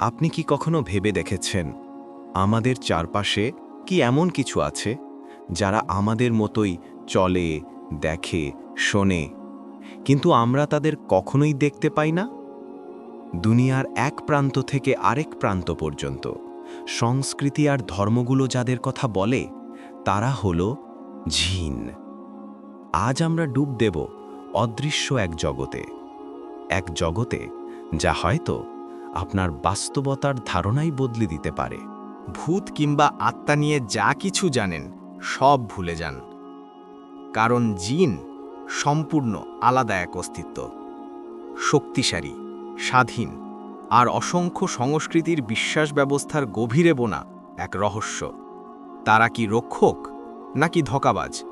আপনি কি কখনো ভেবে দেখেছেন, আমাদের চারপাশে কি এমন কিছু আছে, যারা আমাদের মতোই চলে, দেখে, শোনে, কিন্তু আমরা তাদের কখনোই দেখতে পাই না? দুনিয়ার এক প্রান্ত থেকে আরেক প্রান্ত পর্যন্ত সংস্কৃতি আর ধর্মগুলো যাদের কথা বলে, তারা হল ঝিন। আজ আমরা ডুব দেব অদৃশ্য এক জগতে এক জগতে যা হয়তো আপনার বাস্তবতার ধারণাই বদলে দিতে পারে। ভূত কিংবা আত্মা নিয়ে যা কিছু জানেন, সব ভুলে যান। কারণ জিন সম্পূর্ণ আলাদা এক অস্তিত্ব। শক্তিশালী, স্বাধীন আর অসংখ্য সংস্কৃতির বিশ্বাস ব্যবস্থার গভীরে বোনা এক রহস্য। তারা কি রক্ষক নাকি ধকাবাজ?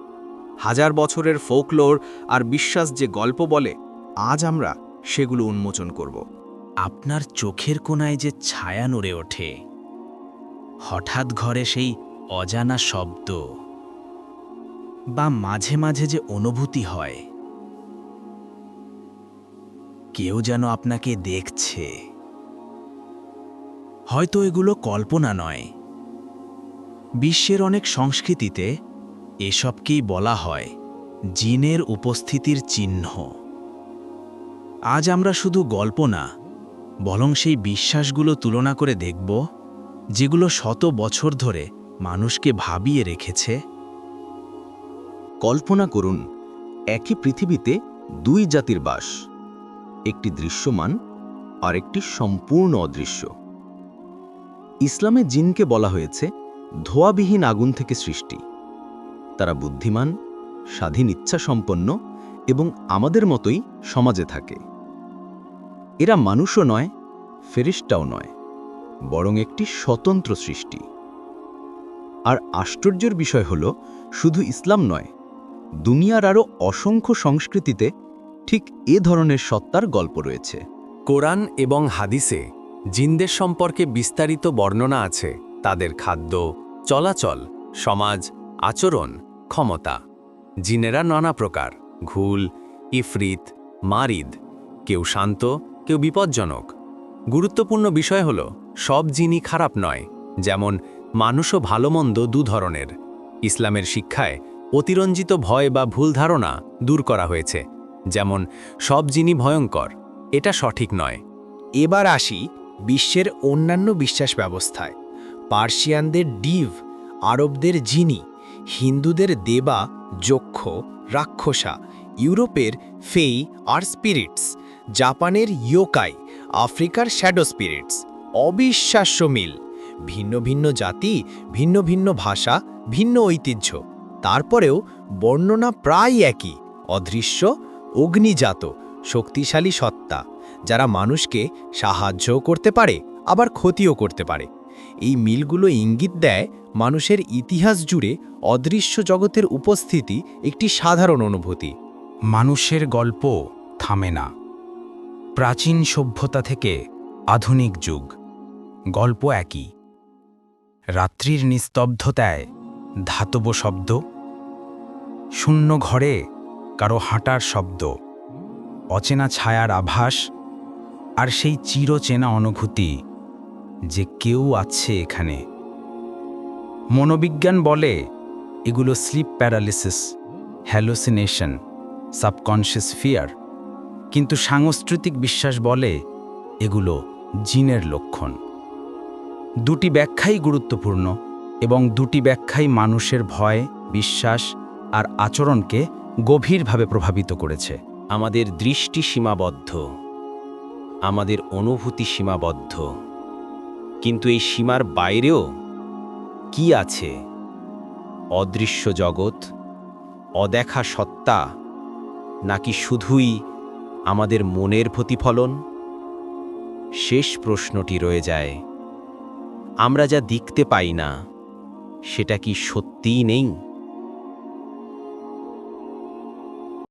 হাজার বছরের ফোকলোর আর বিশ্বাস যে গল্প বলে, আজ আমরা সেগুলো উন্মোচন করব। আপনার চোখের কোনায় যে ছায়া নড়ে ওঠে। হঠাৎ ঘরে সেই অজানা শব্দ বা মাঝে মাঝে যে অনুভূতি হয়। কেউ যেন আপনাকে দেখছে। হয়তো এগুলো কল্পনা নয়। বিশ্বের অনেক সংস্কৃতিতে এসবকেই বলা হয়? জিনের উপস্থিতির চিহ্ন। আজ আমরা শুধু গল্প না বরং সেই বিশ্বাসগুলো তুলনা করে দেখব, যেগুলো শত বছর ধরে মানুষকে ভাবিয়ে রেখেছে। কল্পনা করুন, একই পৃথিবীতে দুই জাতির বাস, একটি দৃশ্যমান আর একটি সম্পূর্ণ অদৃশ্য। ইসলামে জিনকে বলা হয়েছে, ধোয়াবিহীন আগুন থেকে সৃষ্টি। তারা বুদ্ধিমান, স্বাধীন ইচ্ছা সম্পন্ন এবং আমাদের মতোই সমাজে থাকে। এরা মানুষও নয় ফেরিস্টাও নয়, বরং একটি স্বতন্ত্র সৃষ্টি। আর আশ্চর্যের বিষয় হল, শুধু ইসলাম নয়, দুনিয়ার আরও অসংখ্য সংস্কৃতিতে ঠিক এ ধরনের সত্তার গল্প রয়েছে। কোরআন এবং হাদিসে জিনদের সম্পর্কে বিস্তারিত বর্ণনা আছে, তাদের খাদ্য, চলাচল, সমাজ, আচরণ, ক্ষমতা। জিনেরা নানা প্রকার, ঘুল, ইফরিত, মারিদ, কেউ শান্ত কেউ বিপজ্জনক। গুরুত্বপূর্ণ বিষয় হল, সব জিনই খারাপ নয়, যেমন মানুষও ভালো মন্দ দু ধরনের। ইসলামের শিক্ষায় অতিরঞ্জিত ভয় বা ভুল ধারণা দূর করা হয়েছে, যেমন সব জিনই ভয়ঙ্কর, এটা সঠিক নয়। এবার আসি বিশ্বের অন্যান্য বিশ্বাস ব্যবস্থায়। পার্সিয়ানদের ডিভ, আরবদের জিনি, হিন্দুদের দেবা, যক্ষ, রাক্ষসা, ইউরোপের ফেই আর স্পিরিটস। জাপানের ইয়োকাই, আফ্রিকার শ্যাডো স্পিরিটস, অবিশ্বাস্য মিল। ভিন্ন ভিন্ন জাতি, ভিন্ন ভিন্ন ভাষা, ভিন্ন ঐতিহ্য। তারপরেও বর্ণনা প্রায় একই, অদৃশ্য, অগ্নিজাত, শক্তিশালী সত্তা, যারা মানুষকে সাহায্যও করতে পারে, আবার ক্ষতিও করতে পারে। এই মিলগুলো ইঙ্গিত দেয় মানুষের ইতিহাস জুড়ে অদৃশ্য জগতের উপস্থিতি একটি সাধারণ অনুভূতি। মানুষের গল্প থামে না। প্রাচীন সভ্যতা থেকে আধুনিক যুগ। গল্প একই। রাত্রির নিস্তব্ধতায় ধাতব শব্দ। শূন্য ঘরে কারও হাঁটার শব্দ। অচেনা ছায়ার আভাস আর সেই চিরচেনা অনুভূতি যে কেউ আছে এখানে। মনোবিজ্ঞান বলে এগুলো sleep paralysis, hallucination subconscious fear. কিন্তু সাংস্কৃতিক বিশ্বাস বলে এগুলো জিনের লক্ষণ। দুটি ব্যাখ্যাই গুরুত্বপূর্ণ এবং দুটি ব্যাখ্যাই মানুষের ভয়, বিশ্বাস আর আচরণকে গভীরভাবে প্রভাবিত করেছে। আমাদের দৃষ্টি সীমাবদ্ধ। আমাদের অনুভূতি সীমাবদ্ধ। কিন্তু এই সীমার বাইরেও কি আছে? অদৃশ্য জগৎ, অদেখা সত্তা, নাকি শুধুই আমাদের মনের প্রতিফলন? শেষ প্রশ্নটি রয়ে যায়, আমরা যা দেখতে পাই না, সেটা কি সত্যিই নেই?